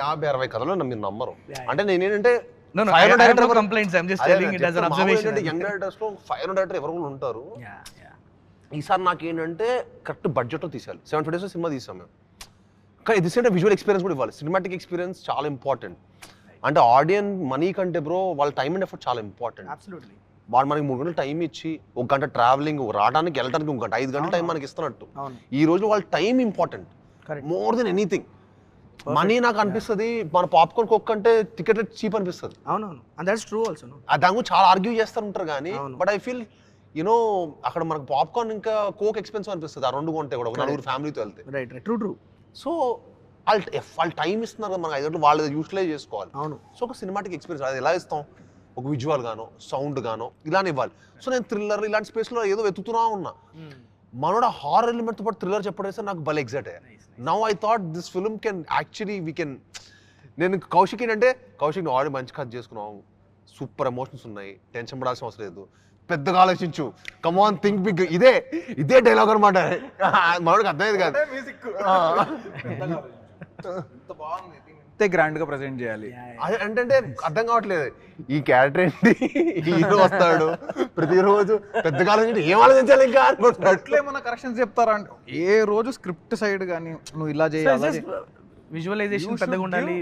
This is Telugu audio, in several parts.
యాభై అరవై కథలు మీరు నమ్మరు. అంటే నేనేంటంటే just అదే telling it as an observation. Young డైరెక్టర్స్లో హండ్రెడ్ డైరెక్టర్ ఎవరు కూడా ఉంటారు. ఈసారి నాకు ఏంటంటే కరెక్ట్ బడ్జెట్లో తీసాలి సెవెన్ డేస్ సినిమా తీసాం మేము. కానీ ఇది సేమ్ విజువల్ ఎక్స్పీరియన్స్ కూడా ఇవ్వాలి. సినిమాటిక్ ఎక్స్పీరియన్స్ చాలా ఇంపార్టెంట్ అంటే ఆడియన్ మనీ కంటే బ్రో వాళ్ళ టైం అండ్ ఎఫర్ట్ చాలా ఇంపార్టెంట్. వాడు మనకి మూడు గంటలు టైం ఇచ్చి ఒక గంట ట్రావెలింగ్ రావడానికి వెళ్ళడానికి ఒక గంట ఐదు గంటల టైం మనకి ఇస్తున్నట్టు. ఈ రోజు వాళ్ళ time important. More than anything money నాకు అనిపిస్తుంది మన పాప్కార్న్ కుక్ అంటే టికెట్ చీప్ అనిపిస్తుంది. అవునవును. అండ్ దట్స్ ట్రూ ఆల్సో దాని గురించి చాలా ఆర్గ్యూ చేస్తూ ఉంటారు కానీ. బట్ ఐ ఫీల్ యునో అక్కడ మనకు పాప్కార్న్ ఇంకా కోక్ ఎక్స్పెన్సివ్ అనిపిస్తుంది. ఆ రెండు కొంటే కూడా నలుగురు ఫ్యామిలీతో వెళ్తే. Right right true true so వాళ్ళు వాళ్ళు టైం ఇస్తున్నారు కదా మనకి ఐదు వాళ్ళు యూటిలైజ్ చేసుకోవాలి. అవును. సో ఒక సినిమాటిక్ ఎక్స్పీరియన్స్ అది ఎలా ఇస్తాం? ఒక విజువల్ గానో సౌండ్ గానో ఇలానే ఇవ్వాలి. సో నేను థ్రిల్లర్ ఇలాంటి స్పేస్లో ఏదో వెతుకుతున్నా ఉన్నా. మనోడ హారర్ ఎలిమెంట్తో పాటు థ్రిల్లర్ చెప్పడేస్తే నాకు భలే ఎగ్జైట్ అయ్యా. Now I thought this film can actually we can నేను కౌశిక్ ఏంటంటే కౌశిక్ నువ్వు ఆల్రెడీ మంచి కథ చేసుకున్నావు. సూపర్ ఎమోషన్స్ ఉన్నాయి. టెన్షన్ పడాల్సిన అవసరం లేదు. పెద్దగా ఆలోచించు. కమాన్ థింక్ బిగ్ ఇదే ఇదే డైలాగ్ అనమాట మనోడికి అర్థమయ్యేది కాదు. అంతే గ్రాండ్గా ప్రజెంట్ చేయాలి. అదే అంటే అర్థం కావట్లేదు. ఈ క్యారెక్టర్ ఏంటి? హీరో వస్తాడు. ప్రతిరోజు పెద్దగా ఆలోచించి ఏం ఆలోచించాలి ఇంకా? అట్లా ఏమన్నా కరెక్షన్స్ చెప్తారా? అంటే ఏ రోజు స్క్రిప్ట్ సైడ్ కానీ నువ్వు ఇలా చేయాలి? విజువలైజేషన్ పెద్దగా ఉండాలి.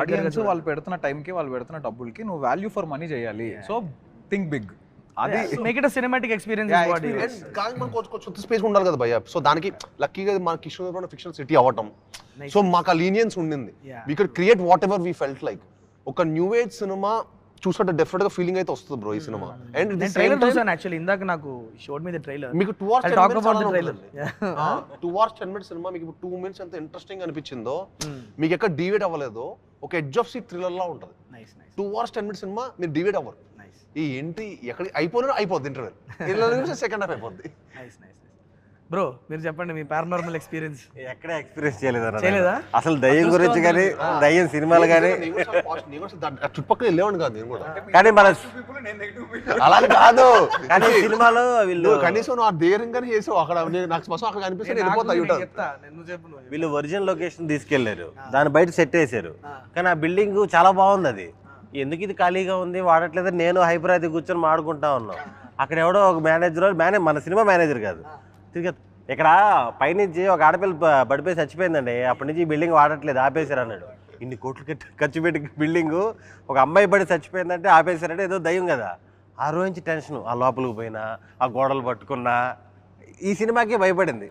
ఆడియన్స్ వాళ్ళు పెడుతున్న టైంకి వాళ్ళు పెడుతున్న డబ్బులకి నువ్వు వాల్యూ ఫర్ మనీ చేయాలి. సో థింక్ బిగ్ అది మేక్ ఇట్ సినిమాటిక్ ఎక్స్పీరియన్స్ కానీ మనకు కొంచెం కొంచెం స్పేస్ ఉండాలి కదా భయ్య. సో దానికి లక్కీగా మన కిషోర్ ఫిక్షన్ సిటీ అవ్వటం. సో మాకు ఆ లీనియన్స్ ఉండింది. We could create whatever we felt like ఒక న్యూ ఏజ్ సినిమా చూసినట్టు డెఫినెట్గా ఫీలింగ్ అయితే వస్తుంది బ్రో ఈ సినిమా అండ్ ట్రైలర్ చూసాను యాక్చువల్లీ ఇందాక నాకు షోడ్ ట్రైలర్ మీకు two hours I'll talk about the trailer. Two hours ten minutes cinema మీకు టూ మినిట్స్ ఎంత ఇంట్రెస్టింగ్ అనిపించిందో మీకు ఎక్కడ డివేట్ అవ్వలేదో ఒక ఎడ్జ్ ఆఫ్ సీట్ థ్రిల్లర్ లా ఉంటుంది. Nice nice two hours ten minutes cinema మీరు డివేట్ అవ్వరు. నైస్ ఈ ఏంటి ఎక్కడ అయిపోయినా అయిపోద్ది ఇంటర్వెల్ సెకండ్ హాఫ్ అయిపోద్ది. నైస్ నైస్ బ్రో మీరు చెప్పండి మీ పారానార్మల్ ఎక్స్పీరియన్స్ ఎక్కడ ఎక్స్పీరియన్స్ చేయలేదు చేయలేదా? అసలు దయ్యం గురించి కానీ దయ్యం సినిమాలు కానీ చుట్టుపక్కల వెళ్ళేవాడిని కాదు నేను కూడా. కానీ మన అలా కాదు. కానీ సినిమాలో వీళ్ళు కనీసం ఆ ధైర్యంగానే చేసావు. అక్కడ నాకు స్పష్టం అక్కడ కనిపిస్తే వెళ్ళిపోతా వీళ్ళు ఒరిజినల్ లొకేషన్ తీసుకెళ్ళారు దాని బయట సెట్ వేసారు కానీ ఆ బిల్డింగ్ చాలా బాగుంది అది. ఎందుకు ఇది ఖాళీగా ఉంది? వాడట్లేదు నేను హైపర్ అయితే కూర్చొని మాడుకుంటా ఉన్నాం. అక్కడ ఎవడో ఒక మేనేజర్ మేనే మన సినిమా మేనేజర్ కాదు. తిరిగి ఇక్కడ పైనుంచి ఒక ఆడపిల్ల పడిపోయి చచ్చిపోయిందండి. అప్పటి నుంచి బిల్డింగ్ వాడట్లేదు ఆపేశారు అన్నాడు ఇన్ని కోట్లు కట్టి- ఖర్చు పెట్టి బిల్డింగ్ ఒక అమ్మాయి పడి చచ్చిపోయిందంటే ఆపేశారంటే ఏదో దయ్యం కదా. ఆ రోజు నుంచి టెన్షన్ ఆ లోపలికి పోయినా ఆ గోడలు పట్టుకున్నా ఈ సినిమాకి భయపడింది.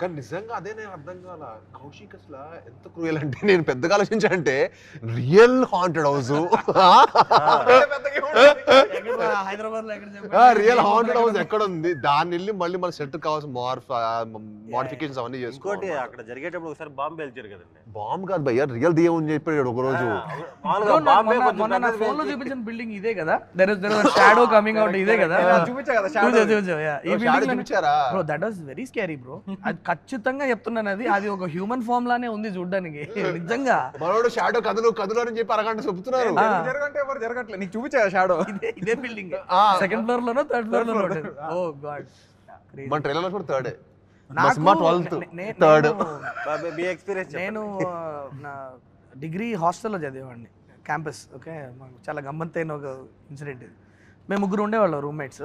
కానీ నిజంగా అదే నేను అర్థం కాల కౌశిక్ అసలు ఎంత క్రూయల్ అంటే నేను పెద్దగా ఆలోచించానంటే రియల్ హాంటెడ్ హౌస్. హైదరాబాద్లో ఎక్కడ చెప్పండి రియల్ హాంటెడ్ హౌస్ ఎక్కడ ఉంది దాన్ని వెళ్ళి మళ్ళీ మన సెట్ కావాల్సిన మార్ఫ్ మోడిఫికేషన్స్ అవన్నీ ఇంకోటి చేసుకోవాలి అక్కడ జరిగేటప్పుడు ఒకసారి బాంబు పేల్చారు కదండి. బాంబ్ కాదు భయ్య రియల్ దియ్యం అని చెప్పాడు ఒక రోజు మొన్న- నా ఫోన్లో చూపించిన బిల్డింగ్ ఇదే కదా. There is there is shadow coming out ఇదే కదా. చూపించా కదా yeah. ఈ shadow building చూపించారా? Bro that was very scary bro అది ఖచ్చితంగా చెప్తున్నాను అది. అది ఒక హ్యూమన్ ఫామ్ లానే ఉంది చూడడానికి. నిజంగా. మనోడు షాడో కదులు కదులు అని చెప్పి అరగంట చెప్తున్నారు. జరగంటే ఎవరు జరగట్లేదు. నీకు చూపించా షాడో ఇదే ఇదే బిల్డింగ్ ఆ. సెకండ్ ఫ్లోర్ లోనో థర్డ్ ఫ్లోర్ లోనో ఓ గాడ్. మన ట్రైలర్ కూడా థర్డ్ నేను- నా డిగ్రీ హాస్టల్లో చదివేవాడిని క్యాంపస్ ఓకే? మాకు చాలా గమ్మత్తైన ఒక ఇన్సిడెంట్ ఇది. మేము ముగ్గురు ఉండేవాళ్ళం రూమ్మేట్స్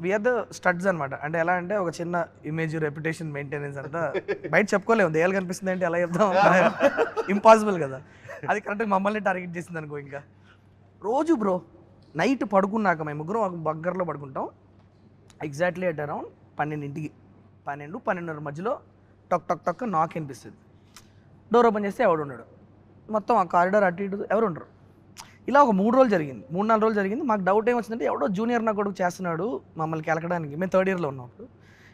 వీఆర్ ద స్టడ్స్ అనమాట అంటే ఎలా అంటే ఒక చిన్న ఇమేజ్ రెప్యుటేషన్ మెయింటెనెన్స్ అంతా బయట చెప్పుకోలేము. దేయాలు కనిపిస్తుంది అంటే ఎలా చెప్తాం? ఇంపాసిబుల్ కదా. అది కరెక్ట్గా మమ్మల్ని టార్గెట్ చేసింది అనుకో ఇంకా. రోజు బ్రో నైట్ పడుకున్నాక మేము ముగ్గురం ఒక బగ్గర్లో పడుకుంటాం. ఎగ్జాక్ట్లీ అట్ అరౌండ్ పన్నెండింటికి. పన్నెండు పన్నెండున్నర మధ్యలో టక్ టక్ టక్ నాక్ అనిపిస్తుంది డోర్ ఓపెన్ చేస్తే ఎవడు ఉన్నాడు మొత్తం ఆ కారిడార్ అటు ఇటు ఎవరు ఉండరు. ఇలా ఒక మూడు రోజులు జరిగింది. మూడు నాలుగు రోజులు జరిగింది. మాకు డౌట్ ఏం వచ్చిందంటే ఎవడో జూనియర్ నా కొడుకు చేస్తున్నాడు మమ్మల్ని కెలకడానికి. మేము థర్డ్ ఇయర్లో ఉన్నప్పుడు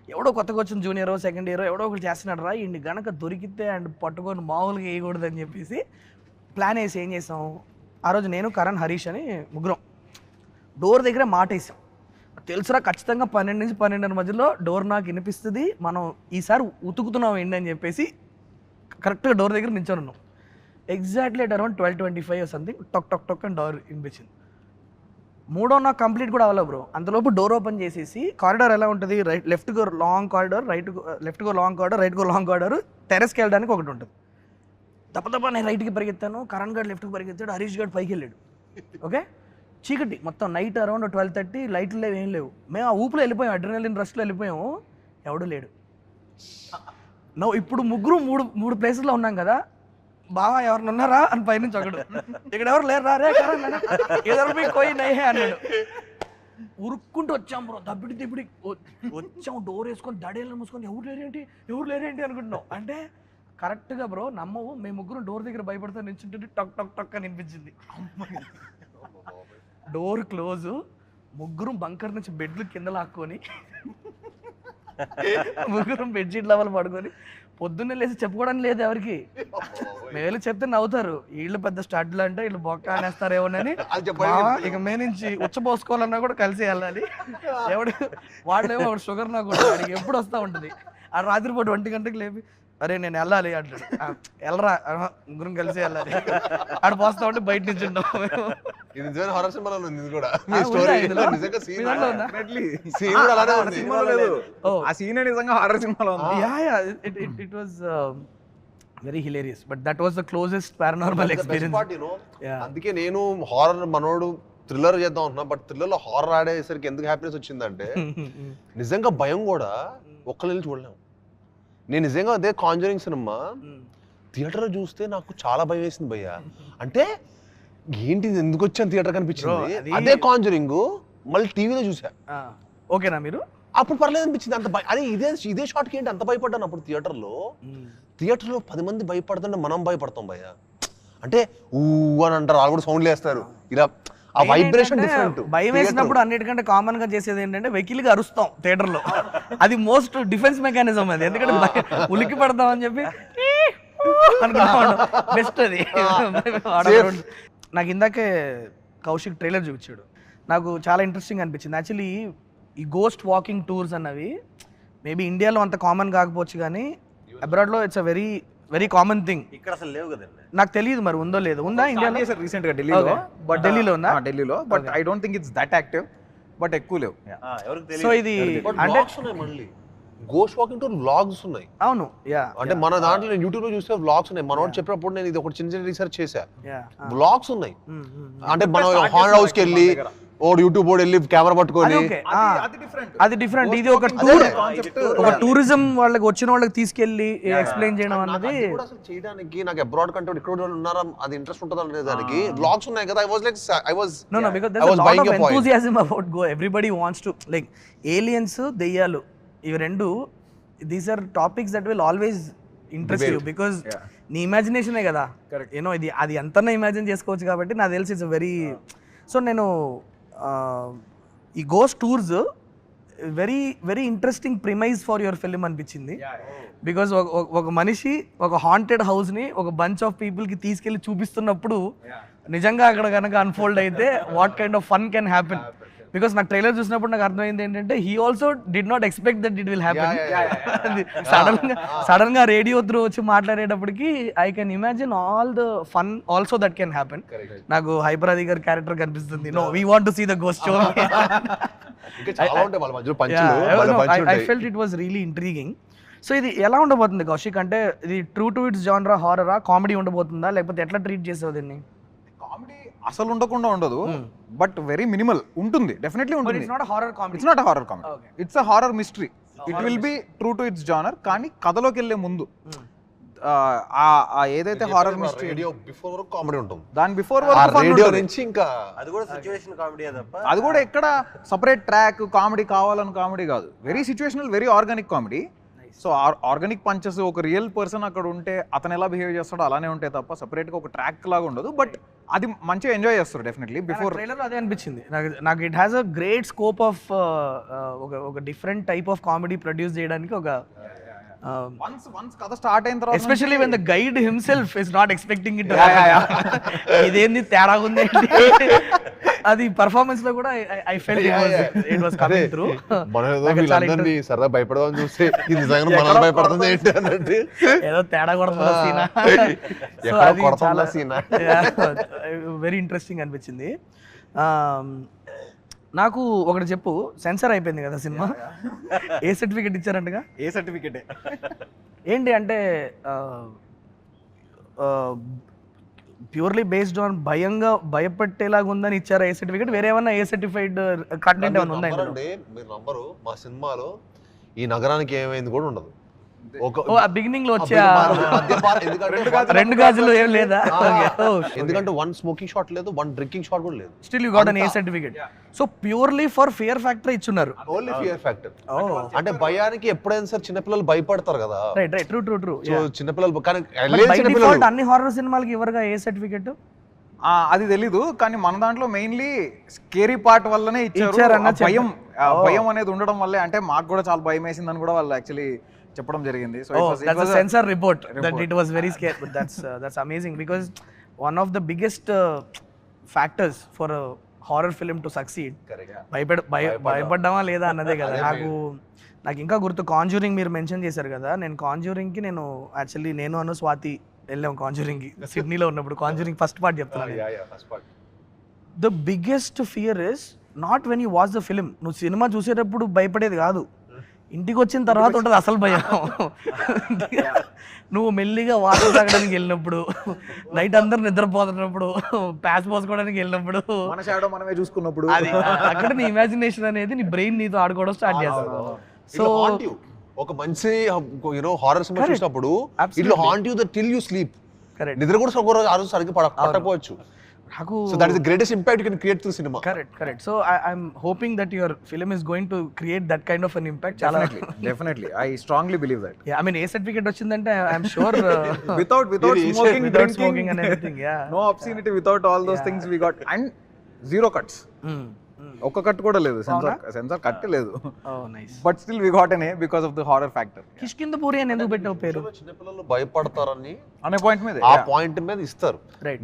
ఎవడో కొత్తగా వచ్చిన జూనియర్ సెకండ్ ఇయర్ ఎవడో ఒకటి చేస్తున్నాడు రా ఇండి గనక దొరికితే అండ్ పట్టుకొని మామూలుగా వేయకూడదని చెప్పేసి ప్లాన్ వేసి ఏం చేసాం. ఆ రోజు నేను కరణ్ హరీష్ అని ముగ్గురం. డోర్ దగ్గర మాటేసాం తెలుసురా ఖచ్చితంగా పన్నెండు నుంచి పన్నెండున్నర మధ్యలో డోర్ నాకు వినిపిస్తుంది. మనం ఈసారి ఉతుకుతున్నాం ఏంటి అని చెప్పేసి కరెక్ట్గా డోర్ దగ్గర నించొని ఉన్నాం. Exactly at around twelve twenty five something టక్ టక్ టక్ అని డోర్ వినిపించింది. మూడో నాకు కంప్లీట్ కూడా అవ్వలేదు బ్రో. అంతలోపు డోర్ ఓపెన్ చేసేసి కారిడార్ ఎలా ఉంటుంది? Right left go long corridor right left go long corridor right go long corridor టెరెస్కి వెళ్ళడానికి ఒకటి ఉంటుంది. తప్ప తప్ప నేను రైట్కి పరిగెత్తాను కరణ్ గడ్ లెఫ్ట్కి పరిగెత్తాడు హరీష్ గడ్ పైకి వెళ్ళాడు. ఓకే? చీకటి. మొత్తం నైట్ అరౌండ్ ట్వెల్వ్ థర్టీ లైట్లు లేవు ఏం లేవు. మేము ఆ ఊపులో వెళ్ళిపోయాం అడ్రినలిన్ రష్లో వెళ్ళిపోయాము. ఎవడు లేడు. నో ఇప్పుడు ముగ్గురు మూడు మూడు ప్లేసెస్లో ఉన్నాం కదా. బావా ఎవరిని ఉన్నారా? అని పైనుంచి ఒకడు. ఇక్కడ ఎవరు లేరు? రారే కరణ్ ఎదరు నయ్యే అన్నాడు. ఉరుక్కుంటూ వచ్చాం బ్రో. దబ్బిడి దిబ్బిడి వచ్చాం. డోర్ వేసుకొని దడేళ్ళు మూసుకొని ఎవరు లేరేంటి ఎవరు లేరేంటి అనుకుంటున్నాం. అంటే కరెక్ట్గా బ్రో నమ్మవు. మేము ముగ్గురు డోర్ దగ్గర భయపడుతూ నిల్చుంటుంటే టక్ టక్ టక్ అని అనిపించింది డోర్ క్లోజ్ ముగ్గురు బంకర్ నుంచి బెడ్లు కింద లాక్కొని ముగ్గురం బెడ్షీట్ లెవెల్ పడుకొని పొద్దున్నే లేచి చెప్పుకోవడానికి లేదు ఎవరికి. మేలు చెప్తే నవ్వుతారు. వీళ్ళు పెద్ద స్టడ్లు అంటే వీళ్ళు బొక్క అనేస్తారేమోనని. ఇక మే నుంచి ఉచ్చపోసుకోవాలన్నా కూడా కలిసి వెళ్ళాలి. ఎవడు వాళ్ళేమో షుగర్ నాకు ఎప్పుడు వస్తూ ఉంటుంది. ఆ రాత్రిపూట ఒంటి గంటకి లేపి అరే నేను వెళ్ళాలి అంటాడు. "ఆ, వెళ్ళరా ముగ్గురం కలిసి వెళ్ళాలి. ఆడ పోస్తా ఉంటే బయట నుంచి ఇది నిజమైన హారర్ సినిమాలో ఉంది ఇది కూడా. మీ స్టోరీ? నిజంగా మీ సీన్ దాంట్లో ఉందా? సీన్ కూడా అలానే ఉంది. సినిమాలో లేదు. ఓ. ఆ సీన్ నిజంగా హారర్ సినిమాలో ఉంది. Yeah yeah it it it was very hilarious but that was the closest paranormal experience. అందుకే నేను హారర్ మనోడు థ్రిల్లర్ చేద్దాం అనుకున్నా బట్ థ్రిల్లర్లో హారర్ ఆడేసరికి ఎందుకు హ్యాపీనెస్ వచ్చిందంటే నిజంగా భయం కూడా ఒక్కళ్ళు చూడలేము నేను నిజంగా అదే కాంజరింగ్ సినిమా థియేటర్లో చూస్తే నాకు చాలా భయం వేసింది భయ్య. అంటే ఏంటి ఎందుకు వచ్చాను థియేటర్ కనిపించింది? అది- కాంజరింగ్ మళ్ళీ టీవీలో చూసా ఓకేనా మీరు? అప్పుడు పర్లేదు అనిపించింది అంత భయ. అదే ఇదే ఇదే షాట్కి ఏంటి అంత భయపడ్డాను అప్పుడు థియేటర్లో? థియేటర్లో పది మంది భయపడుతుంటే మనం భయపడతాం భయ్య. అంటే ఊ అని అంటారు వాళ్ళు కూడా సౌండ్లు వేస్తారు. ఇలా ఆ వైబ్రేషన్ డిఫరెంట్ భయం వేసినప్పుడు అన్నిటికంటే కామన్గా చేసేది ఏంటంటే వెకిలిగా అరుస్తాం థియేటర్లో అది మోస్ట్ డిఫెన్స్ మెకానిజం అది. ఎందుకంటే ఉలిక్కి పడతాం అని చెప్పి బెస్ట్ అది. నాకు ఇందాకే కౌశిక్ ట్రైలర్ చూపించాడు. నాకు చాలా ఇంట్రెస్టింగ్ అనిపించింది. యాక్చువల్లీ ఈ గోస్ట్ వాకింగ్ టూర్స్ అన్నవి మేబీ ఇండియాలో అంత కామన్ కాకపోవచ్చు కానీ అబ్రాడ్లో it's a very very common thing ఇక్కడ అసలు లేవు కదండి. నాకు తెలియదు మరి ఉందో లేదో? ఉందా ఇండియాలో? రీసెంట్గా ఢిల్లీలో. బట్ ఢిల్లీలో ఉందా? ఢిల్లీలో. But I don't think it's that active but ఎక్కువ లేవు. Yeah. ఆ, ఎవరికి సో ఇది అంటే మళ్ళీ. గోస్ట్ వాకింగ్ టూర్ వ్లాగ్స్ ఉన్నాయి. అవును. యా అంటే మన దాంట్లో నేను యూట్యూబ్లో చూస్తే వ్లాగ్స్ ఉన్నాయి. మనోడు చెప్పినప్పుడు నేను ఇది ఒకటి చిన్న చిన్న రీసెర్చ్ చేశా. యా వ్లాగ్స్ ఉన్నాయి. Hmm, అంటే మనం హాండ్ హౌస్కి వెళ్ళి మన దగ్గర. ఓ యూట్యూబ్ బోర్డు వెళ్ళి కెమెరా పట్టుకొని అది డిఫరెంట్ ఇది ఒక టూర్ ఒక టూరిజం వాళ్ళకి వచ్చిన వాళ్ళకి తీసుకెళ్ళి ఎక్స్ప్లెయిన్ చేయడం అన్నది అది కూడా అసలు చేయడానికి నాకు అబ్రాడ్ కంటే ఇక్కడ కూడా ఉన్నారా? అది ఇంట్రెస్ట్ ఉంటుందా లేదా దానికి వ్లాగ్స్ ఉన్నాయి కదా. I was like I was no no because I there was lot of. Enthusiasm about go everybody wants to like aliens దెయ్యాలు ఇవి రెండు these are topics that will always interest you because నీ ఇమాజినేషనే కదా. యూనో ఇది అది ఎంతనా ఇమాజిన్ చేసుకోవచ్చు కాబట్టి నాకు తెలిసి ఇట్స్ వెరీ సో నేను ఈ goes tours very very interesting premise for your film అనిపించింది. బికాజ్ ఒక మనిషి ఒక హాంటెడ్ హౌస్ని ఒక బంచ్ ఆఫ్ పీపుల్కి తీసుకెళ్ళి చూపిస్తున్నప్పుడు నిజంగా అక్కడ కనుక అన్ఫోల్డ్ అయితే what kind of fun can happen because నాకు ట్రైలర్ చూసినప్పుడు నాకు అర్థమైంది ఏంటంటే he also did not expect that it will happen సడన్గా సడన్గా రేడియో త్రూ వచ్చి మాట్లాడేటప్పటికి I can imagine all the fun also that can happen నాకు హైపరాది గారి క్యారెక్టర్ కనిపిస్తుంది. No we want to see the ghost show I felt it was really intriguing so ఇది ఎలా ఉండబోతుంది కౌశిక్? అంటే ఇది ట్రూ టు ఇట్స్ జానరా హారరా కామెడీ ఉండబోతుందా? లేకపోతే ఎట్లా ట్రీట్ చేసావు దీన్ని? కామెడీ అసలు ఉండకుండా ఉండదు బట్ వెరీ మినిమల్ ఉంటుంది డెఫినెట్లీ ఉంటుంది. It's not horror comedy it's not horror comedy. It's a horror mystery it will be true to its genre కానీ కథలోకి వెళ్ళే ముందు ఆ, ఆ- ఆ ఏదైతే హారర్ మిస్టరీ రేడియో బిఫోర్ వరకు కామెడీ ఉంటుంది. దాని బిఫోర్ ఆ రేడియో నుంచి ఇంకా అది కూడా సిచ్యువేషన్ కామెడీ తప్ప. అది కూడా ఎక్కడ సపరేట్ ట్రాక్ కామెడీ కావాలని కామెడీ కాదు. Very situational very organic comedy so organic punches ఒక రియల్ పర్సన్ అక్కడ ఉంటే అతను ఎలా బిహేవ్ చేస్తాడో అలానే ఉంటాయి తప్ప separate గా ఒక ట్రాక్ లాగా ఉండదు. బట్ అది మంచిగా ఎంజాయ్ చేస్తారు డెఫినెట్లీ బిఫోర్ ట్రైలర్ అదే అనిపించింది. నాకు నాకు it has a great scope of ఒక ఒక different type of comedy produce చేయడానికి ఒక వన్స్ వన్స్ కథ స్టార్ట్ అయిన తర్వాత especially when the guide himself is not expecting it ఇదేంది తేడా ఉంది? అది పర్ఫార్మెన్స్లో కూడా I felt it was coming through మన ఏదో వీళ్ళందరినీ సరదా భయపడదామని చూస్తే ఇది నిజంగా మనల్ని భయపడుతుంది ఏంటి అన్నట్టు. ఏదో తేడా కొడుతున్న సీన్? ఎక్కడో కొడుతున్న scene ఆ? వెరీ ఇంట్రెస్టింగ్ అనిపించింది. నాకు ఒకటి చెప్పు సెన్సర్ అయిపోయింది కదా cinema? A certificate ఇచ్చారంటగా? A certificate? ఏంటి అంటే ఆ, ప్యూర్లీ బేస్డ్ ఆన్ భయంగా భయపెట్టేలాగా ఉందని ఇచ్చారా ఏ సర్టిఫికేట్? వేరే ఏమన్నా ఏ సర్టిఫైడ్ కంటెంట్ ఏమైనా ఉందా మీరు నంబరు మా సినిమాలో ఈ నగరానికి ఏమైంది కూడా ఉండదు. బిగినింగ్లో వచ్చే రెండు గాజులు ఏం లేదా? ఎందుకంటే వన్ స్మోకింగ్ షాట్ లేదు వన్ డ్రింకింగ్ షాట్ కూడా లేదు. Still you got an A certificate so purely for fear factor ఇచ్చున్నారు. ఓన్లీ ఫియర్ ఫ్యాక్టర్ అంటే భయానికి ఎప్పుడైనా సరే చిన్నపిల్లలు భయపడతారు కదా. Right right true true true so చిన్నపిల్లలు కానీ అన్ని హారర్ సినిమాలకి ఇవ్వరుగా ఏ సర్టిఫికేట్ ఆ, అది తెలీదు కానీ మన దాంట్లో మెయిన్లీ స్కేరీ పార్ట్ వల్లనే ఇచ్చారు. భయం చెప్ప- భయం అనేది ఉండడం వల్లే అంటే మాకు కూడా చాలా భయం వేసిందని కూడా వాళ్ళు యాక్చువల్లీ చెప్పడం జరిగింది. So report. it was very scary. But that's uh, that's amazing because one of the biggest uh, factors for a horror film to succeed భయపడ భయ భయపడ్డామా లేదా అన్నదే కదా. నాకు నాకు ఇంకా గుర్తు కాంజూరింగ్ మీరు మెన్షన్ చేశారు కదా. నేను కాంజూరింగ్కి నేను యాక్చువల్లీ నేను అను స్వాతి వెళ్ళాం కాంజూరింగ్కి సిడ్నీలో ఉన్నప్పుడు కాంజూరింగ్ ఫస్ట్ పార్ట్ చెప్తున్నాను the biggest fear is not when you watch the film నువ్వు సినిమా చూసేటప్పుడు భయపడేది కాదు. ఇంటికి వచ్చిన తర్వాత ఉంటుంది అసలు భయం. నువ్వు మెల్లిగా వాటర్ తాగడానికి వెళ్ళినప్పుడు నైట్ అందరు నిద్రపోతున్నప్పుడు ప్యాచ్ పోసుకోవడానికి వెళ్ళినప్పుడు. మన షాడో మనమే చూసుకున్నప్పుడు. అక్కడ నీ ఇమాజినేషన్ అనేది నీ బ్రెయిన్ నీతో ఆడుకోవడం స్టార్ట్ చేస్తాను సో ఒక మంచి యూనో హారర్ సినిమా. చూసినప్పుడు. ఇట్లా haunt you the till you sleep నిద్ర కూడా ఒక రోజు ఆ రోజు సరిగ్గా పడ- పట్టకపోవచ్చు. నాకు so that is the greatest impact you can create through cinema correct correct so I'm hoping that your film is going to create that kind of an impact చాలా definitely I strongly believe that I mean A certificate వచ్చిందంటే I'm sure without without smoking without smoking and everything, yeah. No obscenity without all those things we got and zero cuts ఒక్క కట్ కూడా లేదు. సెన్సార్ సెన్సార్ కట్ లేదు. ఓ nice but still we got an A because of the horror factor Kishkindhapuri అని ఎందుకు పెట్టావు పేరు? చిన్నపిల్లలు భయపడతారని అనే పాయింట్ మీద ఆ పాయింట్ మీద ఇస్తారు.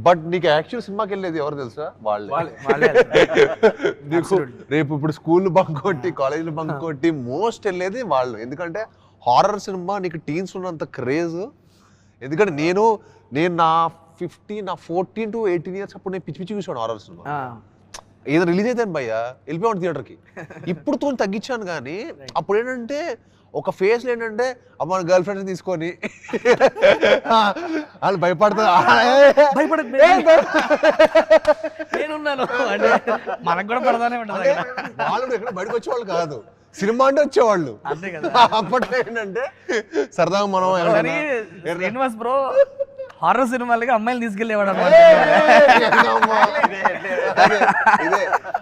బట్ నీకు యాక్చువల్ సినిమాకి వెళ్ళేది ఎవరు తెలుసా? వాళ్ళే. వాళ్ళే నీకు రేపు ఇప్పుడు స్కూల్ బంక్ కొట్టి కాలేజీలు బంక్ కొట్టి మోస్ట్ వెళ్ళేది వాళ్ళు. ఎందుకంటే హారర్ సినిమా నీకు టీన్స్ ఉన్నంత క్రేజ్ ఎందుకంటే నేను నేను నా ఫిఫ్టీన్ నా ఫోర్టీన్ టు ఎయిటీన్ ఇయర్స్ అప్పుడు నేను పిచ్చి పిచ్చి చూసాను హారర్ సినిమా ఏదో రిలీజ్ అయితే భయ్యా వెళ్ళిపోయాడు థియేటర్కి. ఇప్పుడు తో తగ్గించాను కానీ అప్పుడు ఏంటంటే ఒక ఫేస్ ఏంటంటే అమ్మ గర్ల్ ఫ్రెండ్స్ తీసుకొని వాళ్ళు భయపడతారు. నేనున్నాను. అంటే మనకు కూడా పడతానే ఉంటుంది వాళ్ళు కూడా ఎక్కడ బయటకు వచ్చేవాళ్ళు కాదు. సినిమా అంటే వచ్చేవాళ్ళు. అంతే కదా. అప్పట్లో ఏంటంటే సరదాగా మనం శ్రీనివాస్ బ్రో హారర్ సినిమాలకి అమ్మాయిలు తీసుకెళ్ళేవాడు అనమాట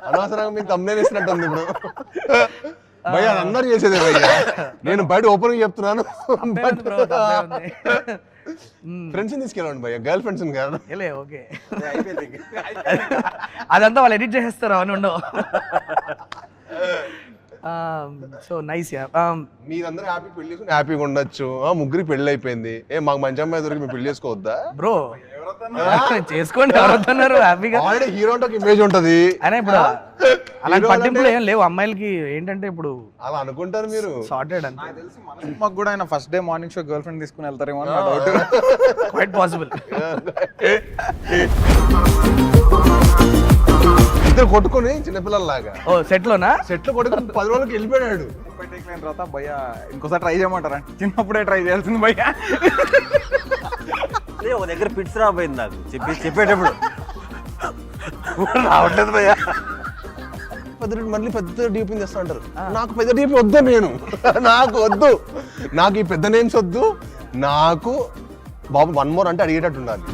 అనవసరంగా మీకు ఇస్తున్నట్టుంది ఇప్పుడు భయ్య అందరు చేసేదే భయ్య నేను బయట ఓపెన్ చెప్తున్నాను ఫ్రెండ్స్ తీసుకెళ్ళండి భయ్య గర్ల్ ఫ్రెండ్స్ కాదు ఓకే అదంతా వాళ్ళు ఎడిట్ చేసేస్తారు అని ఉండవు సో నైస్ యా మీరందరూ హ్యాపీ పెళ్ళి చేసుకుని హ్యాపీగా ఉండొచ్చు. ఆ, ముగ్గురికి పెళ్ళి అయిపోయింది. ఏ మాకు మంచి అమ్మాయి దొరికి మేము పెళ్ళి చేసుకోవద్దా? బ్రో చేసుకోండి ఎవరొద్దన్నారు హ్యాపీగా ఆల్రెడీ హీరో అంటే ఒక ఇమేజ్ ఉంటది. అయినా ఇప్పుడు అలాంటి పట్టింపులు ఏం లేవు. అమ్మాయిలకి ఏంటంటే ఇప్పుడు అలా అనుకుంటారు మీరు. సార్టెడ్ అంతే. మాకు కూడా ఆయన first day morning show girlfriend తీసుకుని వెళ్తారేమో అని నా డౌట్ క్వైట్ పాసిబుల్ ఇద్దరు కొట్టుకొని చిన్నపిల్లల్లాగా. ఓ సెట్ లోనా సెట్లు కొట్టుకొని పది రోజులకి వెళ్ళిపోయాడు తర్వాత భయ్య ఇంకోసారి ట్రై చేయమంటారా చిన్నప్పుడే ట్రై చేయాల్సింది భయ్య అదే ఒక దగ్గర పిట్స్ రాబోయింది నాకు. చెప్పి చెప్పేటప్పుడు. రావట్లేదు భయ్యా. పెద్ద డీపీ మళ్ళీ పెద్ద డీపీ తెస్తా అంటారు. నాకు పెద్ద డీపీ వద్దు నేను. నాకు వద్దు. నాకు ఈ పెద్ద నేమ్స్ వద్దు. నాకు బాబు వన్ మోర్ అంటే అడిగేటట్టు ఉండాలి.